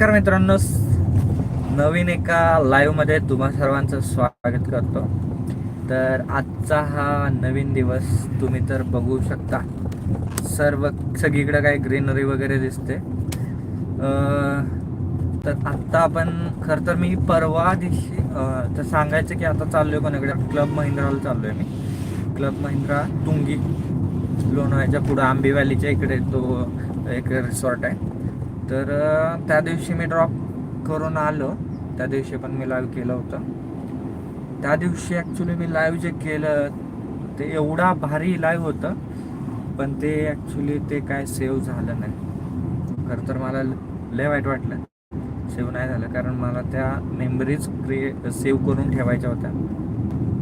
नमस्कार मित्रांनो. नवीन एका लाईव्हमध्ये तुम्हा सर्वांचं स्वागत करतो. तर आजचा हा नवीन दिवस तुम्ही तर बघू शकता. सर्व सगळीकडं काही ग्रीनरी वगैरे दिसते. तर आत्ता आपण खरं तर मी परवा दिवशी तर सांगायचं की आता चाललो आहे कोणाकडे? क्लब महिंद्राला चाललो आहे मी. क्लब महिंद्रा तुंगी लोणावळ्याच्या पुढं आंबे व्हॅलीच्या इकडे तो एक रिसॉर्ट आहे. तर त्या दिवशी मी ड्रॉप करून आलो. त्या दिवशी पण मी लाईव्ह केलं होतं. त्या दिवशी ॲक्च्युली मी लाईव्ह जे केलं ते एवढा भारी लाईव्ह होतं पण ते ॲक्च्युली ते काय सेव्ह झालं नाही. खरं तर मला लय वाईट वाटलं. सेव्ह नाही झालं कारण मला त्या मेमरीज क्रिए सेव्ह करून ठेवायच्या होत्या.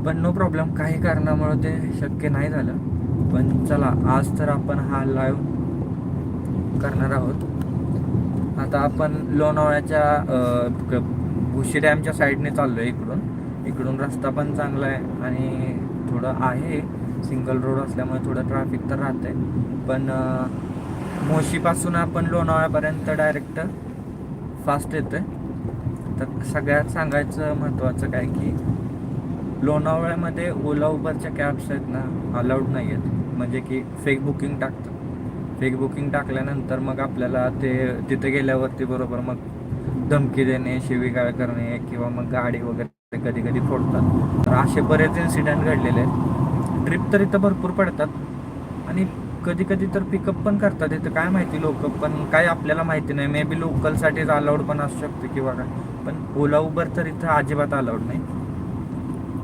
पण नो प्रॉब्लेम काही कारणामुळे ते शक्य नाही झालं. पण चला आज तर आपण हा लाईव्ह करणार आहोत. आता आपण लोणावळ्याच्या क- भुशी डॅमच्या साईडने चाललो आहे इकडून. इकडून रस्ता पण चांगला आहे आणि थोडं आहे. सिंगल रोड असल्यामुळे थोडं ट्रॅफिक तर राहतंय. पण मोशीपासून आपण लोणावळ्यापर्यंत डायरेक्ट फास्ट येतोय. तर सगळ्यात सांगायचं महत्त्वाचं काय की लोणावळ्यामध्ये ओला उबरच्या कॅब्स आहेत ना अलाउड नाही आहेत म्हणजे की फेक बुकिंग टाकतात. फेक बुकिंग टाकल्यानंतर मग आपल्याला ते तिथे गेल्यावरती बरोबर मग धमकी देणे शिवीगाळ करणे किंवा मग गाडी वगैरे कधी कधी फोडतात. तर असे बरेच इन्सिडेंट घडलेले आहेत. ट्रिप तर इथं भरपूर पडतात. आणि कधी कधी तर पिकअप पण करतात. इथं काय माहिती लोक पण काय आपल्याला माहिती नाही. मे बी लोकलसाठीच अलाउड पण असू शकते किंवा काय. पण ओला उबर तर इथं अजिबात अलाउड नाही.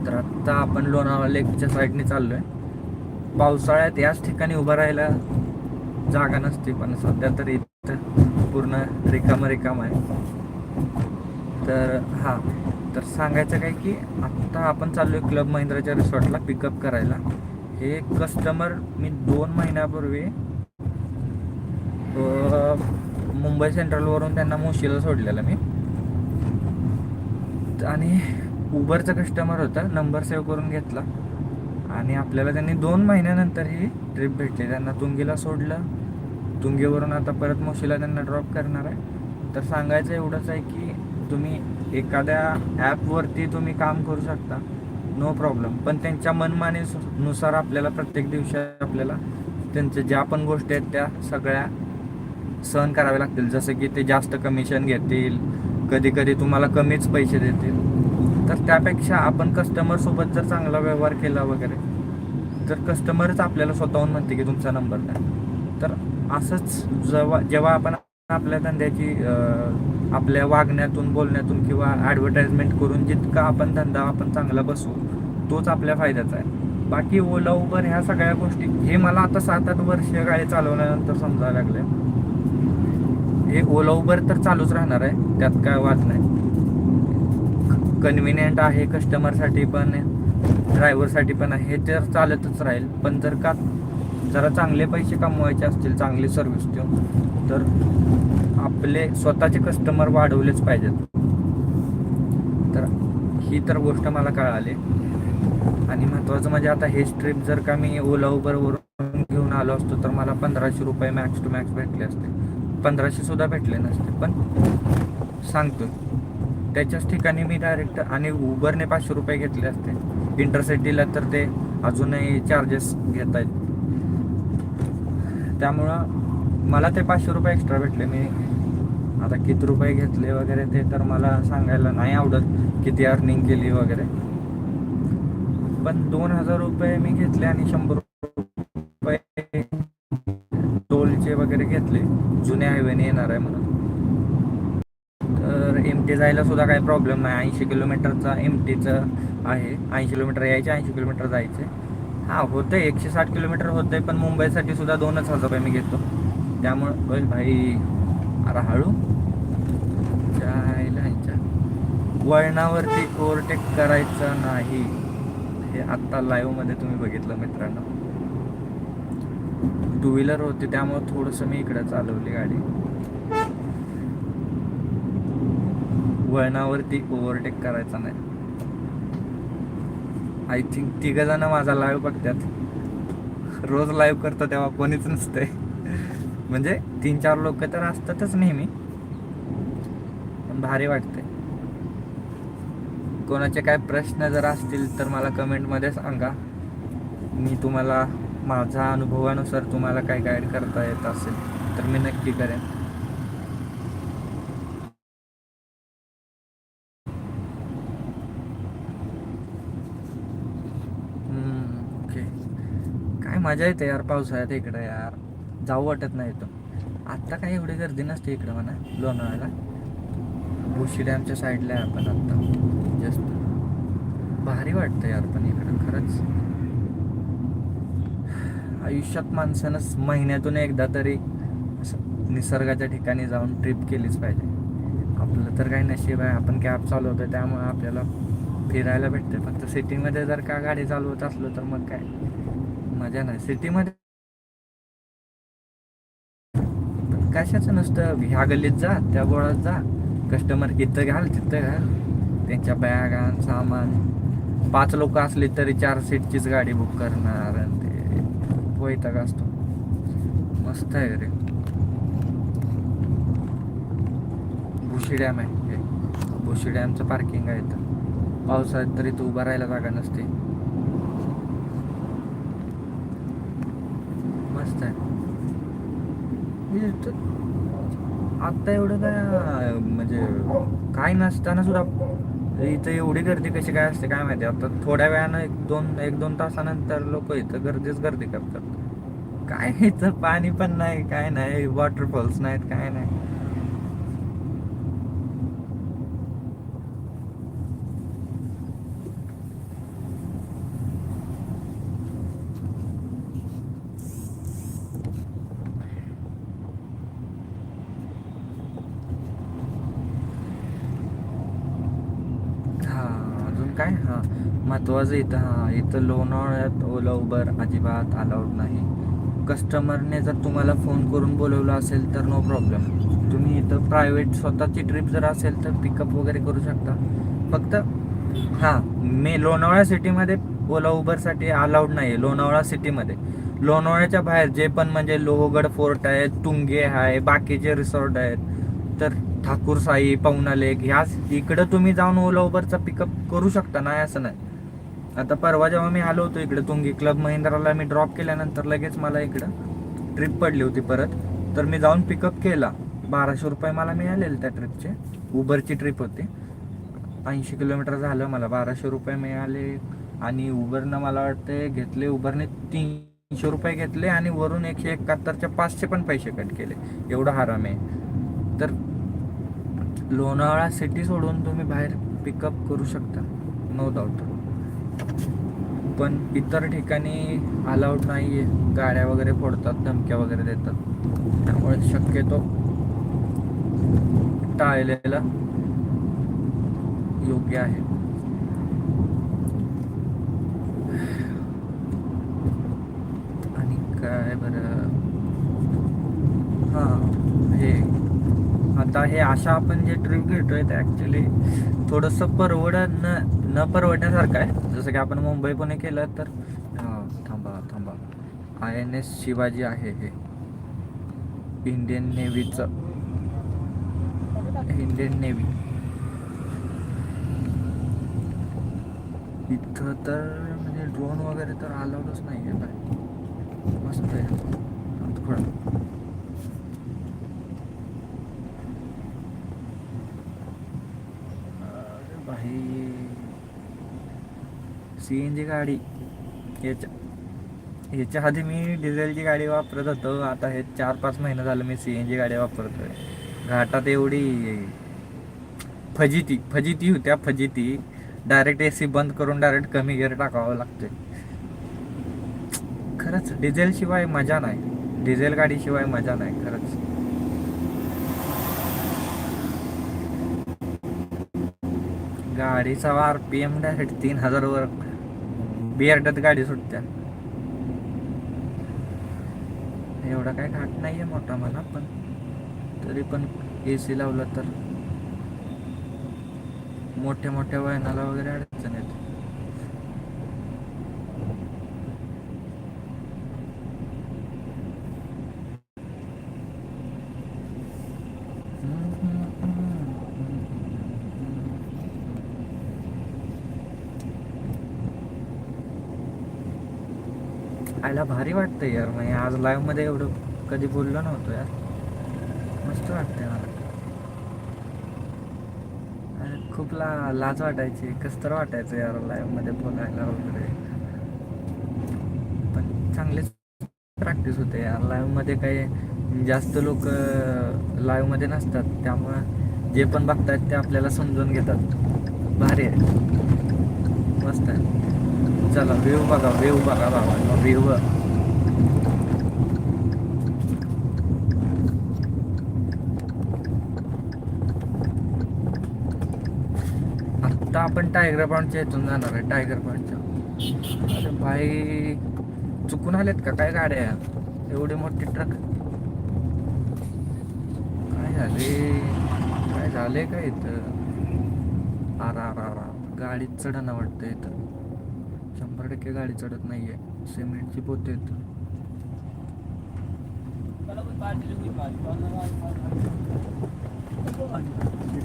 तर आत्ता आपण लोणावळा लेकच्या साईडने चाललो आहे पावसाळ्यात याच ठिकाणी उभं राहायला जागा नसते पण सध्या तर इथं पूर्ण रिकाम रिकाम आहे. तर हां. तर सांगायचं काय की आत्ता आपण चाललोय क्लब महिंद्राच्या रिसॉर्टला पिकअप करायला. हे कस्टमर मी दोन महिन्यापूर्वी मुंबई सेंट्रलवरून त्यांना मोशीला सोडलेलं मी. आणि उबरचा कस्टमर होता नंबर सेव्ह करून घेतला. आणि आपल्याला त्यांनी दोन महिन्यानंतर ही ट्रिप भेटली. त्यांना तुंगीला सोडलं. तुंगीवरून आता परत मोशीला त्यांना ड्रॉप करणार आहे. तर सांगायचं एवढंच आहे की तुम्ही एखाद्या ॲपवरती तुम्ही काम करू शकता. नो प्रॉब्लेम पण त्यांच्या मनमानीनुसार आपल्याला प्रत्येक दिवशी आपल्याला त्यांच्या ज्या पण गोष्टी आहेत त्या सगळ्या सहन कराव्या लागतील. जसं की ते जास्त कमिशन घेतील. कधी कधी तुम्हाला कमीच पैसे देतील. तर त्यापेक्षा आपण कस्टमर सोबत जर चांगला व्यवहार केला वगैरे तर कस्टमरच आपल्याला स्वतःहून म्हणते की तुमचा नंबर द्या. तर असंच जेव्हा जेव्हा आपण आपल्या धंद्याची आपल्या वागण्यातून बोलण्यातून किंवा ॲडव्हर्टाइजमेंट करून जितका आपण धंदा आपण चांगला बसू तोच आपल्या फायद्याचा आहे. बाकी ओला उबर ह्या सगळ्या गोष्टी हे मला आता सात आठ वर्ष गाडी चालवल्यानंतर समजायला लागले हे ओला उबर तर चालूच राहणार आहे त्यात काय वाद नाही. कन्व्हिनियंट आहे कस्टमरसाठी पण ड्रायव्हरसाठी पण आहे. हे तर चालतच राहील. पण जर का जरा चांगले पैसे कमवायचे असतील चांगली सर्व्हिस देऊन तर आपले स्वतःचे कस्टमर वाढवलेच पाहिजेत. तर ही तर गोष्ट मला कळाली. आणि महत्त्वाचं म्हणजे आता हे ट्रिप जर का मी ओला उबरवरून घेऊन आलो असतो तर मला पंधराशे रुपये मॅक्स टू मॅक्स भेटले असते. पंधराशे सुद्धा भेटले नसते पण सांगतो त्याच्याच ठिकाणी मी डायरेक्ट आणि उबरने पाचशे रुपये घेतले असते. इंटरसिटीला तर ते अजूनही चार्जेस घेत आहेत त्यामुळं मला ते पाचशे रुपये एक्स्ट्रा भेटले. मी आता किती रुपये घेतले वगैरे ते तर मला सांगायला नाही आवडत किती अर्निंग केली वगैरे. पण दोन हजार रुपये मी घेतले आणि शंभर ते जायला सुद्धा काही प्रॉब्लेम नाही. ऐंशी किलोमीटरचा एम टीचं आहे. ऐंशी किलोमीटर यायचे ऐंशी किलोमीटर जायचे. हां होतं एकशे साठ किलोमीटर होतंय पण मुंबईसाठी सुद्धा दोनच हजार रुपये मी घेतो. त्यामुळं होईल भाई. अरे हळू. जायला ह्यांच्या. वळणावरती ओव्हरटेक करायचं नाही. हे आत्ता लाईव्हमध्ये तुम्ही बघितलं मित्रांनो. टू व्हीलर होती त्यामुळं थोडंसं मी इकडं चालवली गाडी. वळणावरती ओव्हरटेक करायचा नाही. आय थिंक तिघ जण माझा लाईव्ह बघतात. रोज लाईव्ह करतो तेव्हा कोणीच नसतंय. म्हणजे तीन चार लोक तर असतातच नेहमी. भारी वाटते कोणाचे काय प्रश्न जर असतील तर मला कमेंटमध्ये सांगा. मी तुम्हाला माझा अनुभवानुसार तुम्हाला काय गाईड करता येत असेल तर मी नक्की करेन. मजा येते यार पावसाळ्यात इकडं यार. जाऊ वाटत नाही तो. आत्ता काय एवढी गर्दी नसते इकडं म्हणा लोणावळ्याला. भुशी डॅमच्या साईडला आहे आपण आत्ता जस्ट. भारी वाटतं यार पण इकडं खरंच. आयुष्यात माणसानं महिन्यातून एकदा तरी असं निसर्गाच्या ठिकाणी जाऊन ट्रिप केलीच पाहिजे. आपलं तर काही नशीब आहे आपण कॅब चालवतो त्यामुळे आपल्याला फिरायला भेटते फक्त सिटीमध्ये जर का गाडी चालवत असलो तर मग काय? मजा नाही. सिटीमध्ये कशाचं नसतं ह्या गल्लीत जा त्या बोळात जा. कस्टमर इथं घाल तिथं घाल. त्यांच्या बॅगा सामान. पाच लोक असली तरी चार सीटचीच गाडी बुक करणार आणि ते वैताग असतो. मस्त आहे रे. भुशी डॅम आहे. भुशी डॅमचं पार्किंग आहे इथं. पावसाळ्यात तरी तू उभा राहायला जागा नसते. मस्त आहे आत्ता एवढं काय म्हणजे काय नसताना सुद्धा इथं एवढी गर्दी कशी काय असते काय माहिती? आता थोड्या वेळानं एक दोन एक दोन तासानंतर लोक इथं गर्दीच गर्दी करतात. काय इथं पाणी पण नाही काय नाही वॉटरफॉल्स नाहीत काय नाही हा अजून काय? हां. महत्त्वाचं इथं हां. इथं लोणावळ्यात ओला उबर अजिबात अलाउड नाही. कस्टमरने जर तुम्हाला फोन करून बोलवलं असेल तर नो प्रॉब्लेम तुम्ही इथं प्रायव्हेट स्वतःची ट्रिप जर असेल तर पिकअप वगैरे करू शकता. फक्त हां मे लोणावळा सिटीमध्ये ओला उबरसाठी अलाउड नाही आहे लोणावळा सिटीमध्ये लोणावळ्याच्या बाहेर जे पण म्हणजे लोहगड फोर्ट आहे तुंगे आहे बाकीचे रिसॉर्ट आहेत तर ठाकूरसाई पवना लेक ह्या इकडं तुम्ही जाऊन ओला उबरचा पिकअप करू शकता नाही असं नाही. आता परवा जेव्हा मी आलो होतो इकडे तुंगी क्लब महिंद्राला मी ड्रॉप केल्यानंतर लगेच मला इकडं ट्रिप पडली होती परत. तर मी जाऊन पिकअप केला. बाराशे रुपये मला मिळालेले त्या ट्रिपचे उबरची ट्रिप होती. ऐंशी किलोमीटर झालं मला बाराशे रुपये मिळाले. आणि उबरनं मला वाटते घेतले उबरने तीनशे रुपये घेतले आणि वरून एकशे एकाहत्तरच्या पाचशे पण पैसे कट केले. एवढं हराम आहे. तर लोणावळा सिटी सोडून तुम्ही बाहेर पिकअप करू शकता. नो डाऊट पण इतर ठिकाणी अलाउड नाही आहे गाड्या वगैरे फोडतात धमक्या वगैरे देतात. त्यामुळे शक्यतो टाळलेला योग्य आहे. आणि काय बरं? हां. आता हे अशा आपण जे ट्रिप घेतोय ते ॲक्च्युली थोडंसं परवड न न परवडण्यासारखं आहे. जसं की आपण मुंबई पुणे केलं तर हां थांबा थांबा. आय एन एस शिवाजी आहे हे. इंडियन नेव्हीचं इंडियन नेव्ही इथं तर म्हणजे ड्रोन वगैरे तर अलाउडच नाही आहे बाय मस्त आहे. थोडं अरे सी एन जी गाडी. याच्या ह्याच्या आधी मी डिझेलची गाडी वापरत होतो. आता हे चार पाच महिने झालं मी सी एन जी गाडी वापरतोय. घाटात एवढी फजिती फजिती होत्या फजिती. डायरेक्ट ए सी बंद करून डायरेक्ट कमी गिअर टाकावं लागते खरंच डिझेलशिवाय मजा नाही. डिझेल गाडीशिवाय मजा नाही खरंच. गाडीचा आर पी एम डायरेक्ट तीन हजार वर. बिअर्डात गाडी सुटत्या एवढा काय घाट नाहीये मोठा मला पण तरी पण ए सी लावलं तर. मोठ्या मोठ्या वयनाला वगैरे अडचण भारी वाटतं यार. म्हणजे आज लाईव्हमध्ये एवढं कधी बोललो नव्हतो यार. मस्त वाटतंय मला. आणि खूप ला लाज वाटायची. कस तर वाटायचं यार लाईव्हमध्ये बोलायला वगैरे. पण चांगलेच प्रॅक्टिस होते यार. लाईव्हमध्ये काही जास्त लोक लाईव्हमध्ये नसतात. त्यामुळं जे पण बघतात ते आपल्याला समजून घेतात. भारी आहे. मस्त आहे. चला वेव बघा वेव बघा बाबा वेव आत्ता आपण टायगर पॉईंटच्या इथून जाणार आहे. टायगर पॉईंटच्या अरे भाई चुकून आलेत का? काय गाड्या? एवढी मोठी ट्रक काय झाले? काय झाले काय इथं? आरा आरा आरा चढणं वाटतं इथं. शंभर टक्के गाडी चढत नाही आहे सिमेंटची पोते आहेत.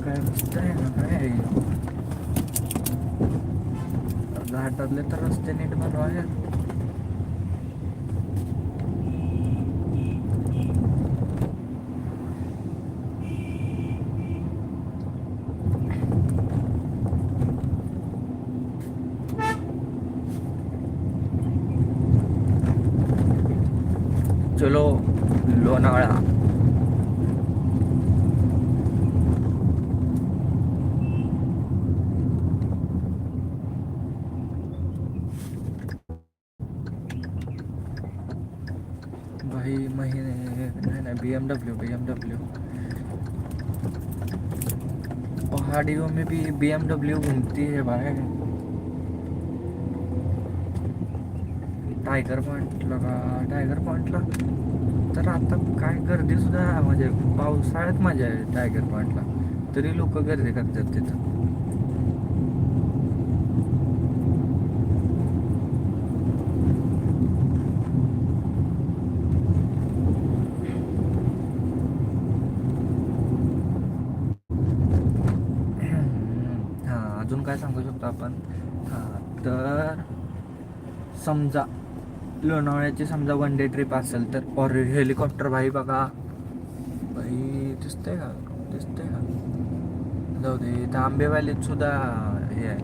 काय आहे ना काय आहे घाटातले तर रस्ते नीट बनवायला चलो लोणावळा भाई महिने नाही नाही B M W B M W पहाड़ियों में भी बी एम डब्ल्यू घूमती है भाई टायगर पॉईंटला का? टायगर पॉईंटला तर आता काय गर्दी सुद्धा म्हणजे पावसाळ्यात मजा आहे टायगर पॉईंटला तरी लोक गर्दी करतात तिथं हां अजून काय सांगू शकतो आपण हां तर समजा लोणावळ्याची समजा वन डे ट्रिप असेल तर और हेलिकॉप्टर भाई बघा. भाई दिसतंय का? दिसतंय का? जाऊ दे इथं आंबेवालीत सुद्धा हे आहे.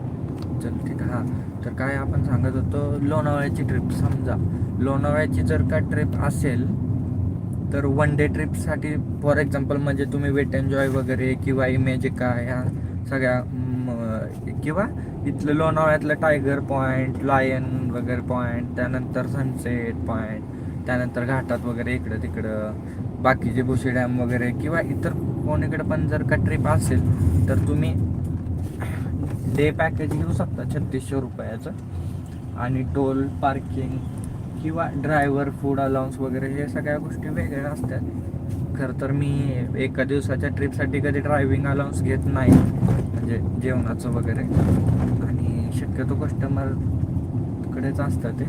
चल ठीक आहे. हां तर काय आपण सांगत होतो लोणावळ्याची ट्रिप समजा. लोणावळ्याची जर का ट्रिप असेल तर वन डे ट्रिपसाठी फॉर एक्झाम्पल म्हणजे तुम्ही वेट एन्जॉय वगैरे किंवा इमेजिका ह्या सगळ्या किंवा इथलं लोणावळ्यातलं टायगर पॉईंट लायन वगैरे पॉईंट त्यानंतर सनसेट पॉईंट त्यानंतर घाटात वगैरे इकडं तिकडं बाकीचे भुशी डॅम वगैरे किंवा इतर कोणीकडे पण जर का ट्रिप असेल तर तुम्ही डे पॅकेज घेऊ शकता छत्तीसशे रुपयाचं. आणि टोल पार्किंग किंवा ड्रायव्हर फूड अलाउन्स वगैरे हे सगळ्या गोष्टी वेगळ्या असतात. खरं तर मी एका दिवसाच्या ट्रिपसाठी कधी ड्रायव्हिंग अलाउन्स घेत नाही म्हणजे जेवणाचं वगैरे. शक्यतो कस्टमरकडेच असतं ते.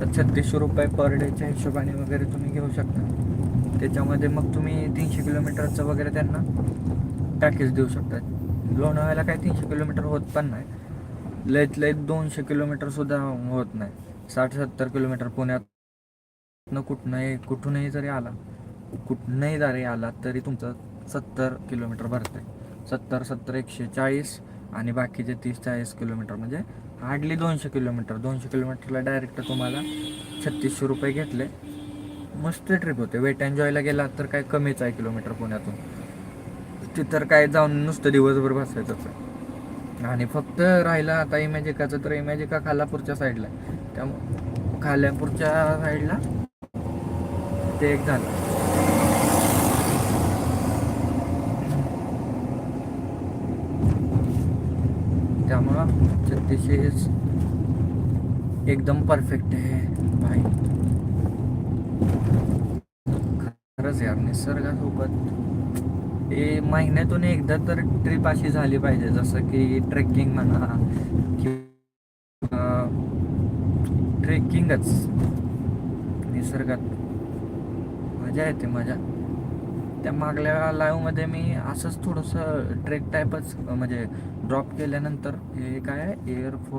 तर छत्तीसशे रुपये पर डेच्या हिशोबाने वगैरे तुम्ही घेऊ शकता. त्याच्यामध्ये मग तुम्ही तीनशे किलोमीटरचं वगैरे त्यांना पॅकेज देऊ शकता. लोणावळ्याला काय तीनशे किलोमीटर होत पण नाही. लयत लयत दोनशे किलोमीटरसुद्धा होत नाही. साठ सत्तर किलोमीटर पुण्यात कुठनंही कुठूनही जरी आला कुठनंही जरी आला तरी तुमचं सत्तर किलोमीटर भरतंय. सत्तर सत्तर एकशे चाळीस आणि बाकीचे तीस चाळीस किलोमीटर म्हणजे हार्डली दोनशे किलोमीटर. दोनशे किलोमीटरला डायरेक्ट तुम्हाला छत्तीसशे रुपये घेतले. मस्त ट्रिप होते. वेट एन्जॉयला गेला तर काय कमीच आहे किलोमीटर पुण्यातून. तिथं काय जाऊन नुसतं दिवसभर बसायचंच आणि फक्त राहिला आता इमॅजिकाचं तर इमॅजिका खालापूरच्या साईडला आहे त्यामुळं खालापूरच्या साईडला ते एक झालं. त्यामुळं छत्तीसशे एकदम परफेक्ट आहे भाई. खरंच यार निसर्गासोबत हे महिन्यातून एकदा तर ट्रिप अशी झाली पाहिजे जसं की ट्रेकिंग म्हणा किंवा ट्रेकिंगच निसर्गात मजा येते मजा. त्या मागल्या लाईव्हमध्ये मी असंच थोडंसं ट्रेक टाईपच म्हणजे ड्रॉप केल्यानंतर हे काय आहे? एअरफोर्स